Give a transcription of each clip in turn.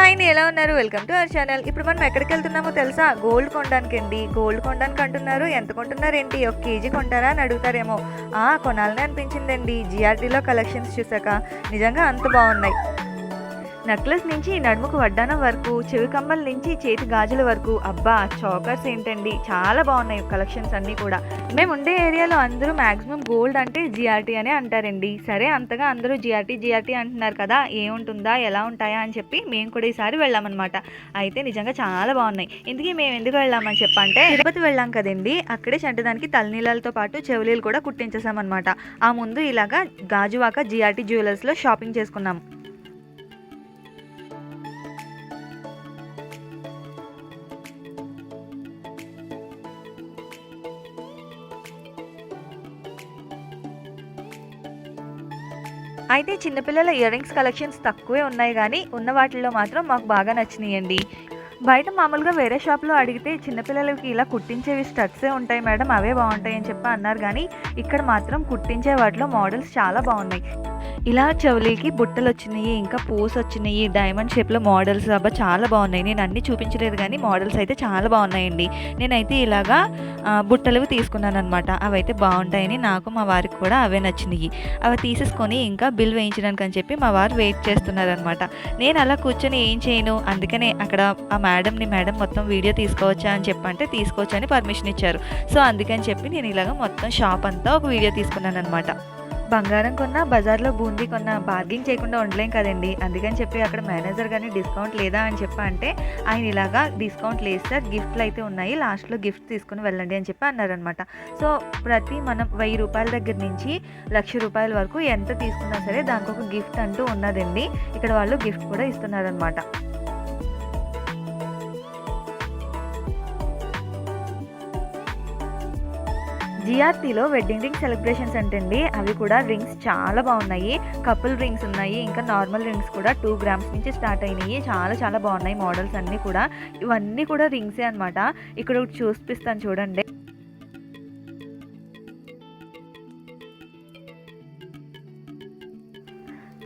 Hi నేను ఎలా ఉన్నారు? Welcome to our channel. ఇప్పుడు మనం ఎక్కడికి వెళ్తున్నామో తెలుసా? గోల్డ్ కొనడానికి అండి గోల్డ్ కొనడానికి అంటున్నారు. ఎంత కొంటున్నారు ఏంటి ఒక కేజీ కొంటారా అని అడుగుతారేమో. ఆ కొనాలని అనిపించిందండి. జిఆర్టీలో కలెక్షన్స్ చూసాక. నిజంగా అంత బాగున్నాయి. నెక్లెస్ నుంచి నడుముకు వడ్డానం వరకు చెవి కమ్మల నుంచి చేతి గాజుల వరకు. అబ్బా చాకర్స్ ఏంటండి? చాలా బాగున్నాయి కలెక్షన్స్ అన్నీ కూడా. మేము ఉండే ఏరియాలో అందరూ మ్యాక్సిమం గోల్డ్ అంటే జిఆర్టీ అనే అంటారండి. సరే అంతగా అందరూ జిఆర్టీ జిఆర్టీ అంటున్నారు కదా ఏముంటుందా ఎలా ఉంటాయా అని చెప్పి మేము కూడా ఈసారి వెళ్ళామన్నమాట. అయితే నిజంగా చాలా బాగున్నాయి. ఇందుకే మేము ఎందుకు వెళ్ళామని చెప్పంటే తిరుపతి వెళ్ళాం కదండి. అక్కడే చంటదానికి తలనీళ్ళతో పాటు చెవులీలు కూడా కుట్టించేసామన్నమాట. ఆ ముందు ఇలాగా గాజువాక జిఆర్టీ జ్యువెలర్స్లో షాపింగ్ చేసుకున్నాం. అయితే చిన్నపిల్లల ఇయర్ రింగ్స్ కలెక్షన్స్ తక్కువే ఉన్నాయి కానీ ఉన్న వాటిల్లో మాత్రం మాకు బాగా నచ్చినాయండి. బయట మామూలుగా వేరే షాప్లో అడిగితే చిన్నపిల్లలకి ఇలా కుట్టించేవి స్టడ్సే ఉంటాయి మేడం అవే బాగుంటాయి అని చెప్పి అన్నారు కానీ ఇక్కడ మాత్రం కుట్టించే వాటిలో మోడల్స్ చాలా బాగున్నాయి. ఇలా చెవులకి బుట్టలు వచ్చినాయి ఇంకా పూస్ వచ్చినాయి డైమండ్ షేప్లో మోడల్స్ అబ్బా చాలా బాగున్నాయి. నేను అన్నీ చూపించలేదు కానీ మోడల్స్ అయితే చాలా బాగున్నాయండి. నేనైతే ఇలాగా బుట్టలు తీసుకున్నాను అనమాట అవి అయితే బాగుంటాయని నాకు మా వారికి కూడా అవే నచ్చినాయి. అవి తీసేసుకొని ఇంకా బిల్ వేయించడానికి అని చెప్పి మా వారు వెయిట్ చేస్తున్నారనమాట నేను అలా కూర్చొని ఏం చేయను? అందుకనే అక్కడ ఆ మేడంని మేడం మొత్తం వీడియో తీసుకోవచ్చా అని చెప్పంటే తీసుకోవచ్చని పర్మిషన్ ఇచ్చారు. సో అందుకని చెప్పి నేను ఇలాగ మొత్తం షాప్ అంతా ఒక వీడియో తీసుకున్నాను అనమాట బంగారం కొన్నా బజార్లో బూందీ కొన్నా బార్గింగ్ చేయకుండా ఉండలేం కదండి. అందుకని చెప్పి అక్కడ మేనేజర్ కానీ డిస్కౌంట్ లేదా? అని చెప్పి అంటే ఆయన ఇలాగా డిస్కౌంట్ లేదు సార్. గిఫ్ట్లు అయితే ఉన్నాయి. లాస్ట్లో గిఫ్ట్ తీసుకుని వెళ్ళండి అని చెప్పి అన్నారనమాట సో ప్రతి మనం వెయ్యి రూపాయల దగ్గర నుంచి లక్ష రూపాయల వరకు ఎంత తీసుకున్నా సరే దానికి ఒక గిఫ్ట్ అంటూ ఉన్నదండి. ఇక్కడ వాళ్ళు గిఫ్ట్ కూడా ఇస్తున్నారనమాట జిఆర్టీలో వెడ్డింగ్ రింగ్ సెలబ్రేషన్స్ అంటండి. అవి కూడా రింగ్స్ చాలా బాగున్నాయి. కపుల్ రింగ్స్ ఉన్నాయి. ఇంకా నార్మల్ రింగ్స్ కూడా టూ గ్రామ్స్ నుంచి స్టార్ట్ అయినాయి. చాలా చాలా బాగున్నాయి మోడల్స్ అన్నీ కూడా. ఇవన్నీ కూడా రింగ్సే అనమాట ఇక్కడ చూపిస్తాను చూడండి.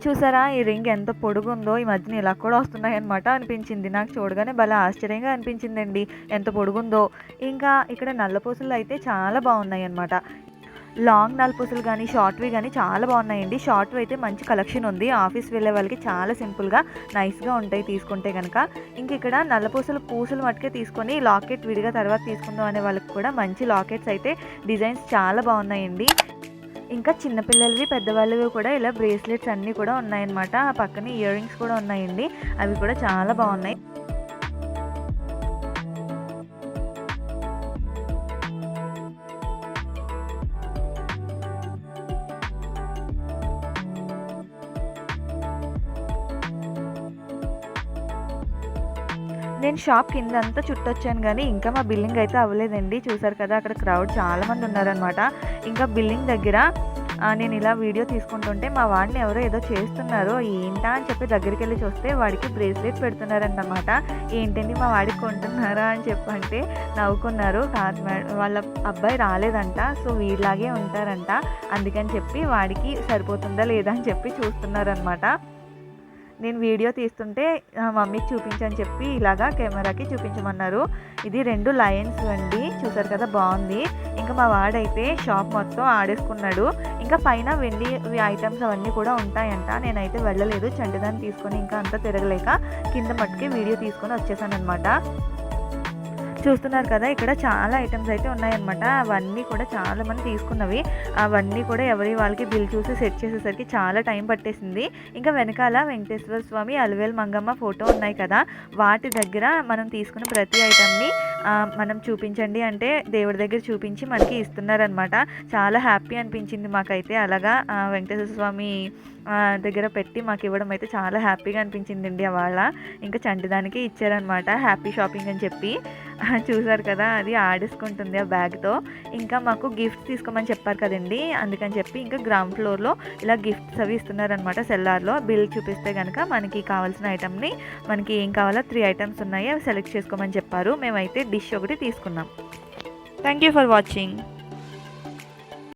చూసారా? ఈ రింగ్ ఎంత పొడుగుందో ఈ మధ్యన ఇలా కూడా వస్తున్నాయి అనమాట అనిపించింది. నాకు చూడగానే భలే ఆశ్చర్యంగా అనిపించిందండి. ఎంత పొడుగుందో. ఇంకా ఇక్కడ నల్లపూసలు అయితే చాలా బాగున్నాయి అనమాట లాంగ్ నల్లపూసలు కానీ షార్ట్వి కానీ చాలా బాగున్నాయండి. షార్ట్వి అయితే మంచి కలెక్షన్ ఉంది. ఆఫీస్ వెళ్ళే వాళ్ళకి చాలా సింపుల్గా నైస్గా ఉంటాయి తీసుకుంటే కనుక ఇంక ఇక్కడ నల్లపూసలు పూసలు మట్టుకే తీసుకొని లాకెట్ విడిగా తర్వాత తీసుకుందాం అనే వాళ్ళకి కూడా మంచి లాకెట్స్ అయితే డిజైన్స్ చాలా బాగున్నాయండి. ఇంకా చిన్నపిల్లలవి పెద్దవాళ్ళవి కూడా ఇలా బ్రేస్లెట్స్ అన్నీ కూడా ఉన్నాయన్నమాట. ఆ పక్కన ఇయర్ రింగ్స్ కూడా ఉన్నాయండి. అవి కూడా చాలా బాగున్నాయి. నేను షాప్ కింద అంతా చుట్టొచ్చాను కానీ ఇంకా మా బిల్లింగ్ అయితే అవ్వలేదండి. చూసారు కదా అక్కడ క్రౌడ్ చాలామంది ఉన్నారనమాట ఇంకా బిల్లింగ్ దగ్గర నేను ఇలా వీడియో తీసుకుంటుంటే మా వాడిని ఎవరో ఏదో చేస్తున్నారు ఏంటా అని చెప్పి దగ్గరికి వెళ్ళి చూస్తే వాడికి బ్రేస్లెట్ పెడుతున్నారన్నమాట. ఏంటండి మా వాడికి కొంటున్నారా అని చెప్పంటే నవ్వుకున్నారు. కాదు మేడం వాళ్ళ అబ్బాయి రాలేదంట సో వీళ్ళలాగే ఉంటారంట. అందుకని చెప్పి వాడికి సరిపోతుందా లేదా అని చెప్పి చూస్తున్నారనమాట నేను వీడియో తీస్తుంటే మమ్మీకి చూపించని చెప్పి ఇలాగా కెమెరాకి చూపించమన్నారు. ఇది రెండు లయన్స్ అండి. చూసారు కదా బాగుంది. ఇంకా మా వాడైతే షాప్ మొత్తం ఆడేసుకున్నాడు. ఇంకా పైన వెండి ఐటమ్స్ అవన్నీ కూడా ఉంటాయంట. నేనైతే వెళ్ళలేదు. చంటిదాన్ని తీసుకొని ఇంకా అంతా తిరగలేక కింద మట్టుకి వీడియో తీసుకొని వచ్చేసాను అనమాట చూస్తున్నారు కదా ఇక్కడ చాలా ఐటమ్స్ అయితే ఉన్నాయన్నమాట. అవన్నీ కూడా చాలా మంది తీసుకున్నవి. అవన్నీ కూడా ఎవరి వాళ్ళకి బిల్ చూసి సెట్ చేసేసరికి చాలా టైం పట్టేసింది. ఇంకా వెనకాల వెంకటేశ్వర స్వామి అలవేల్ మంగమ్మ ఫోటో ఉన్నాయి కదా. వాటి దగ్గర మనం తీసుకున్న ప్రతి ఐటమ్ని మనం చూపించండి అంటే దేవుడి దగ్గర చూపించి మనకి ఇస్తున్నారనమాట చాలా హ్యాపీ అనిపించింది మాకైతే. అలాగా వెంకటేశ్వర స్వామి దగ్గర పెట్టి మాకు ఇవ్వడం అయితే చాలా హ్యాపీగా అనిపించింది అండి అవాళ ఇంకా చంటిదానికి ఇచ్చారనమాట హ్యాపీ షాపింగ్ అని చెప్పి. చూసారు కదా అది ఆడేసుకుంటుంది ఆ బ్యాగ్తో. ఇంకా మాకు గిఫ్ట్స్ తీసుకోమని చెప్పారు కదండి. అందుకని చెప్పి ఇంకా గ్రౌండ్ ఫ్లోర్లో ఇలా గిఫ్ట్స్ అవి ఇస్తున్నారనమాట సెల్లార్లో. బిల్ చూపిస్తే కనుక మనకి కావాల్సిన ఐటమ్ని మనకి ఏం కావాలో త్రీ ఐటమ్స్ ఉన్నాయి అవి సెలెక్ట్ చేసుకోమని చెప్పారు. మేమైతే డిష్ ఒకటి తీసుకున్నాం. Thank you for watching.